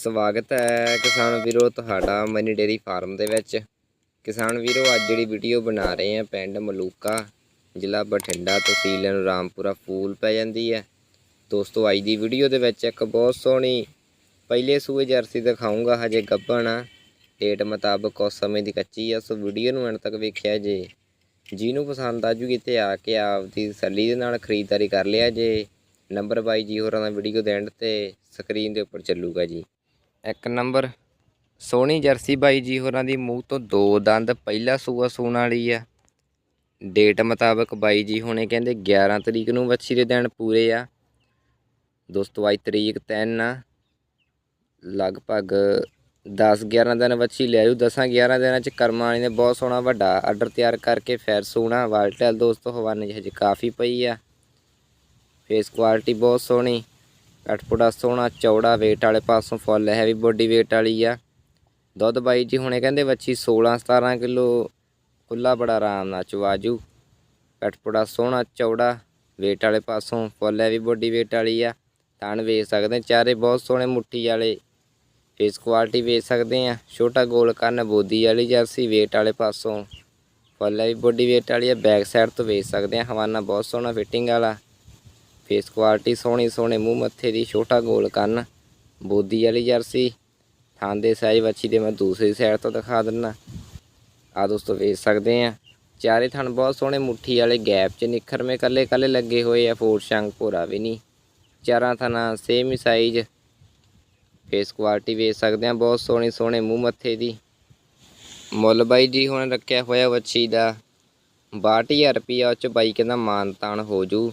ਸਵਾਗਤ ਹੈ ਕਿਸਾਨ ਵੀਰੋ ਤੁਹਾਡਾ ਮਨੀ ਡੇਰੀ ਫਾਰਮ ਦੇ ਵਿੱਚ। ਕਿਸਾਨ ਵੀਰੋ, ਅੱਜ ਜਿਹੜੀ ਵੀਡੀਓ ਬਣਾ ਰਹੇ ਆ ਪਿੰਡ ਮਲੂਕਾ, ਜ਼ਿਲ੍ਹਾ ਬਠਿੰਡਾ ਤਹਿਸੀਲ ਰਾਮਪੁਰਾ, ਫੂਲ ਪੈ ਜਾਂਦੀ ਹੈ। ਦੋਸਤੋ, ਅੱਜ ਦੀ ਵੀਡੀਓ ਦੇ ਵਿੱਚ ਇੱਕ ਬਹੁਤ ਸੋਹਣੀ ਪਹਿਲੇ ਸੂਏ ਜਰਸੀ ਦਿਖਾਉਂਗਾ ਹਜੇ ਗੱਭਣ ਆ। ਡੇਟ ਮੁਤਾਬਕ ਉਸ ਸਮੇਂ ਦੀ ਕੱਚੀ ਆ, ਸੋ ਵੀਡੀਓ ਨੂੰ ਅੰਤ ਤੱਕ ਵੇਖਿਆ ਜੇ। ਜਿਹਨੂੰ ਪਸੰਦ ਆ ਜੂਗੀ ਤੇ ਆ ਕੇ ਆਪਦੀ ਤਸੱਲੀ ਦੇ ਨਾਲ ਖਰੀਦਦਾਰੀ ਕਰ ਲਿਆ ਜੇ। ਨੰਬਰ ਬਾਈ ਜੀ ਹੋਰਾਂ ਦਾ ਵੀਡੀਓ ਦੇਣ ਤੇ ਸਕਰੀਨ ਦੇ ਉੱਪਰ ਚੱਲੂਗਾ ਜੀ। ਇੱਕ ਨੰਬਰ। ਸੋਹਣੀ ਜਰਸੀ ਬਾਈ ਜੀ ਹੋਰਾਂ ਦੀ ਮੂੰਹ ਤੋਂ ਦੋ ਦੰਦ, ਪਹਿਲਾ ਸੂਆ ਸੂਣ ਵਾਲੀ ਆ। ਡੇਟ ਮੁਤਾਬਕ ਬਾਈ ਜੀ ਹੁਣੇ ਕਹਿੰਦੇ 11 ਤਰੀਕ ਨੂੰ ਵੱਛੀ ਦੇ ਦਿਨ ਪੂਰੇ ਆ। ਦੋਸਤੋ, ਅੱਜ ਤਰੀਕ 3 ਆ। ਲਗਭਗ 10 11 ਦਿਨ ਵੱਛੀ ਲੈ ਜੂ 10 11 ਦਿਨਾਂ ਚ ਕਰਮਾਂ ਵਾਲੀ ਨੇ ਬਹੁਤ ਸੋਹਣਾ ਵੱਡਾ ਆਰਡਰ ਤਿਆਰ ਕਰਕੇ ਫਿਰ ਸੂਣਾ। ਵਾਲਟਲ ਦੋਸਤੋ, ਹਵਾਨੇ 'ਚ ਹਜੇ ਕਾਫੀ ਪਈ ਆ। ਫੇਸ ਕੁਆਲਿਟੀ ਬਹੁਤ ਸੋਹਣੀ। ਕਟਪੁੜਾ ਸੋਹਣਾ ਚੌੜਾ weight ਵਾਲੇ ਪਾਸੋਂ ਫੁੱਲ ਹੈਵੀ ਬੋਡੀ weight ਵਾਲੀ ਆ। ਦੁੱਧ ਬਾਈ ਜੀ ਹੁਣੇ ਕਹਿੰਦੇ ਵੱਛੀ 16 17 ਕਿਲੋ ਖੁੱਲਾ ਬੜਾ ਆਰਾਮ ਨਾਲ ਚਵਾਜੂ। ਕਟਪੁੜਾ ਸੋਹਣਾ ਚੌੜਾ weight ਵਾਲੇ ਪਾਸੋਂ ਫੁੱਲ ਹੈਵੀ ਬੋਡੀ weight ਵਾਲੀ ਆ। ਥਣ ਵੇਚ ਸਕਦੇ ਚਾਰੇ ਬਹੁਤ ਸੋਹਣੇ ਮੁੱਠੀ ਵਾਲੇ। ਫੇਸ ਕੁਆਲਿਟੀ ਵੇਚ ਸਕਦੇ ਆ ਛੋਟਾ ਗੋਲ ਕੰਨ ਬੋਦੀ ਵਾਲੀ ਜਰਸੀ weight ਵਾਲੇ ਪਾਸੋਂ। ਫੁੱਲ ਹੈਵੀ ਬੋਡੀ weight ਵਾਲੀ ਆ ਬੈਕ ਸਾਈਡ ਤੋਂ ਵੇਚ ਸਕਦੇ ਆ ਹਵਾਨਾ ਬਹੁਤ ਸੋਹਣਾ ਫਿਟਿੰਗ ਵਾਲਾ। ਫੇਸ ਕੁਆਲਿਟੀ ਸੋਹਣੀ ਸੋਹਣੇ, ਮੂੰਹ ਮੱਥੇ ਦੀ ਛੋਟਾ ਗੋਲ ਕੰਨ, ਬੋਦੀ ਵਾਲੀ ਜਰਸੀ, ਥਾਂ ਦੇ ਸਾਈਜ਼ ਵੱਛੀ ਦੇ ਮੈਂ ਦੂਸਰੀ ਸਾਈਡ ਤੋਂ ਦਿਖਾ ਦਿੰਨਾ। ਆ ਦੋਸਤੋ ਵੇਚ ਸਕਦੇ ਆ। ਚਾਰੇ ਥਣ ਬਹੁਤ ਸੋਹਣੇ, ਮੁੱਠੀ ਵਾਲੇ ਗੈਪ 'ਚ ਨਿਖਰਵੇਂ ਕੱਲੇ ਕੱਲੇ ਲੱਗੇ ਹੋਏ ਆ, ਫੋਰ ਸ਼ੰਗ ਭੋਰਾ ਵੀ ਨਹੀਂ। ਚਾਰਾਂ ਥਣਾ ਸੇਮ ਹੀ ਸਾਈਜ਼ ਫੇਸ ਕੁਆਲਿਟੀ ਵੇਚ ਸਕਦੇ ਆ, ਬਹੁਤ ਸੋਹਣੀ ਸੋਹਣੇ, ਮੂੰਹ ਮੱਥੇ ਦੀ। ਮੁੱਲ ਬਾਈ ਜੀ ਹੁਣ ਰੱਖਿਆ ਹੋਇਆ ਵੱਛੀ ਦਾ 62000 ਰੁਪਿਆ ਉਹ ਚ ਬਾਈ ਕਹਿੰਦਾ ਮਾਨ ਤਾਨ ਹੋ ਜੂ।